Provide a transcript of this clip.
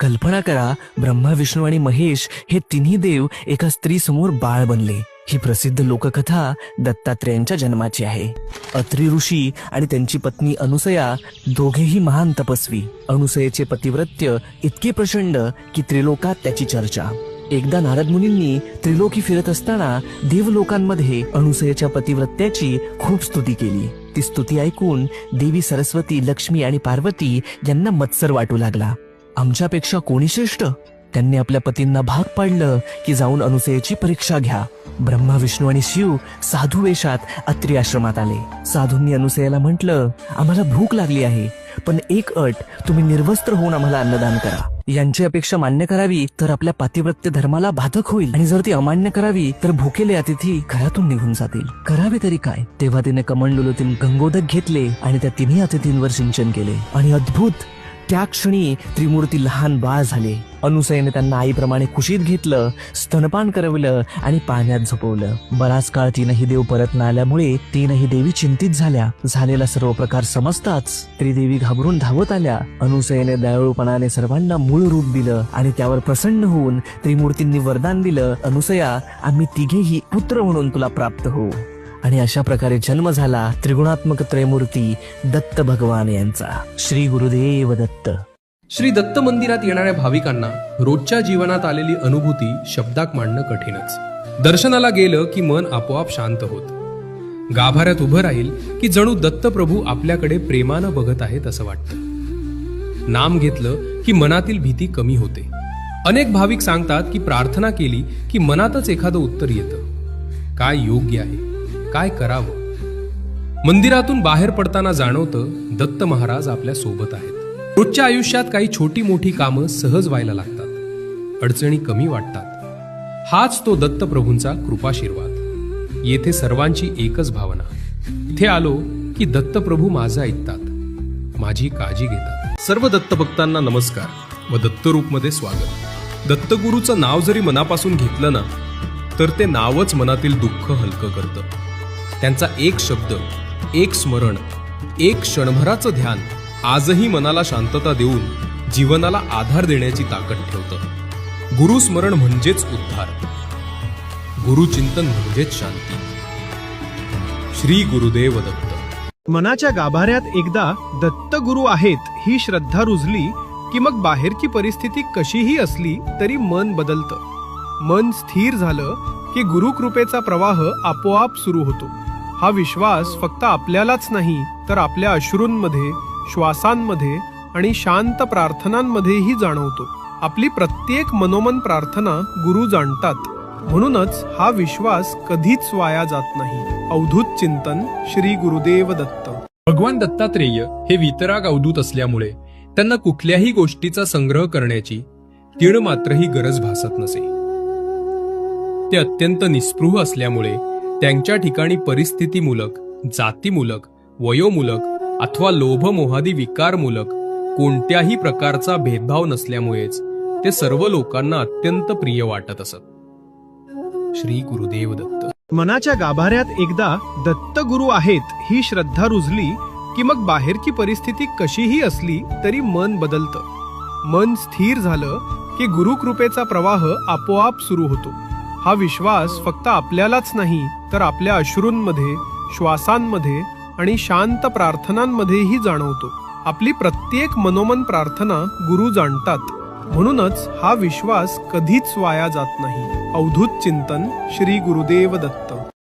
कल्पना करा ब्रह्मा विष्णू आणि महेश हे तिन्ही देव एका स्त्री समोर बाळ बनले. ही प्रसिद्ध लोककथा दत्तात्रेयांच्या जन्माची आहे. अत्री ऋषी आणि त्यांची पत्नी अनुसया दोघेही महान तपस्वी. अनुसयेचे पतिव्रत्य इतके प्रचंड की त्रिलोकात त्याची चर्चा. एकदा नारद मुनींनी त्रिलोकी फिरत असताना देवलोकांमध्ये अनुसयेच्या पतिव्रत्याची खूप स्तुती केली. ती स्तुती ऐकून देवी सरस्वती लक्ष्मी आणि पार्वती यांना मत्सर वाटू लागला. आमच्यापेक्षा कोणी श्रेष्ठ? त्यांनी आपल्या पतींना भाग पाडलं की जाऊन अनुसयेची परीक्षा घ्या. ब्रह्मा विष्णू आणि शिव साधू वेशात अत्री आश्रमात आले. साधूंनी अनुसयाला म्हटलं आम्हाला भूक लागली आहे पण एक अट तुम्ही निर्वस्त्र होऊन आम्हाला अन्नदान करा. यांची अपेक्षा मान्य करावी तर आपल्या पातिव्रत्य धर्माला बाधक होईल. आणि जर ती अमान्य करावी तर भुकेले अतिथी घरातून निघून जातील. करावे तरी काय? तेव्हा तिने कमंडलोतील गंगोदक घेतले आणि त्या तिन्ही अतिथींवर सिंचन केले. आणि अद्भुत! त्या क्षणी त्रिमूर्ती लहान बाळ झाले. अनुसयेने त्यांना आईप्रमाणे कुशीत घेतलं स्तनपान करवलं आणि पाण्यात झोपवलं. बराच काळ तीनही देव परत न आल्यामुळे तीनही देवी चिंतित झाल्या. झालेला सर्व प्रकार समजताच त्रिदेवी घाबरून धावत आल्या. अनुसयेने दयाळूपणाने सर्वांना मूळ रूप दिलं आणि त्यावर प्रसन्न होऊन त्रिमूर्तींनी वरदान दिलं अनुसया आम्ही तिघेही पुत्र म्हणून तुला प्राप्त होऊ. आणि अशा प्रकारे जन्म झाला त्रिगुणात्मक त्रयमूर्ती दत्त भगवान यांचा. श्री गुरुदेव दत्त. श्री दत्त मंदिरात येणाऱ्या भाविकांना रोजच्या जीवनात आलेली अनुभूती शब्दात मांडणं कठीणच. दर्शनाला गेलं की मन आपोआप शांत होत. गाभाऱ्यात उभं राहील की जणू दत्त प्रभू आपल्याकडे प्रेमानं बघत आहेत असं वाटतं. नाम घेतलं की मनातील भीती कमी होते. अनेक भाविक सांगतात की प्रार्थना केली की मनातच एखादं उत्तर येतं. काय योग्य आहे? काय करावं? मंदिरातून बाहेर पडताना जाणवतं दत्त महाराज आपल्यासोबत आहेत. रोजच्या आयुष्यात काही छोटी मोठी कामं सहज व्हायला लागतात. अडचणी कमी वाटतात. हाच तो दत्त प्रभूंचा कृपाशीर्वाद. येथे सर्वांची एकच भावना. इथे आलो की दत्त प्रभू माझं ऐकतात. माझी काळजी घेतात. सर्व दत्त भक्तांना नमस्कार व दत्तरूपमध्ये स्वागत. दत्तगुरूचं नाव जरी मनापासून घेतलं ना तर ते नावच मनातील दुःख हलकं करतं. त्यांचा एक शब्द एक स्मरण एक क्षणभराचं ध्यान आजही मनाला शांतता देऊन जीवनाला आधार देण्याची ताकद ठेवतं. गुरुस्मरण म्हणजेच उद्धार. गुरुचिंतन म्हणजेच शांती. श्री गुरुदेव दत्त. मनाच्या गाभाऱ्यात एकदा दत्त गुरु आहेत ही श्रद्धा रुजली की मग बाहेरची परिस्थिती कशीही असली तरी मन बदलतं. मन स्थिर झालं की गुरुकृपेचा प्रवाह आपोआप सुरू होतो. हा विश्वास फक्त आपल्यालाच नाही तर आपल्या अश्रूंमध्ये श्वासांमध्ये आणि शांत प्रार्थनांमध्येही जाणवतो. आपली प्रत्येक मनोमन प्रार्थना गुरु जाणतात. म्हणूनच हा विश्वास कधीच वाया जात नाही. अवधूत चिंतन श्री गुरुदेव दत्त. भगवान दत्तात्रेय हे वितराग अवधूत असल्यामुळे त्यांना कुठल्याही गोष्टीचा संग्रह करण्याची तीळ मात्रही गरज भासत नसे. ते अत्यंत निस्पृह असल्यामुळे त्यांच्या ठिकाणी परिस्थितीमूलक जातीमूलक वयोमूलक अथवा लोभमोहादी विकारमूलक कोणत्याही प्रकारचा भेदभाव नसल्यामुळेच ते सर्व लोकांना अत्यंत प्रिय वाटत असत. श्री गुरुदेव दत्त. मनाच्या गाभाऱ्यात एकदा दत्त गुरु आहेत ही श्रद्धा रुजली की मग बाहेरची परिस्थिती कशीही असली तरी मन बदलतं. मन स्थिर झालं की गुरुकृपेचा प्रवाह आपोआप सुरू होतो. हा विश्वास फक्त आपल्यालाच नाही तर आपल्या अश्रूंमध्ये श्वासांमध्ये आणि शांत प्रार्थनांमध्येही जाणवतो. आपली प्रत्येक मनोमन प्रार्थना गुरु जाणतात. म्हणूनच हा विश्वास कधीच वाया जात नाही. अवधूत चिंतन श्री गुरुदेव दत्त.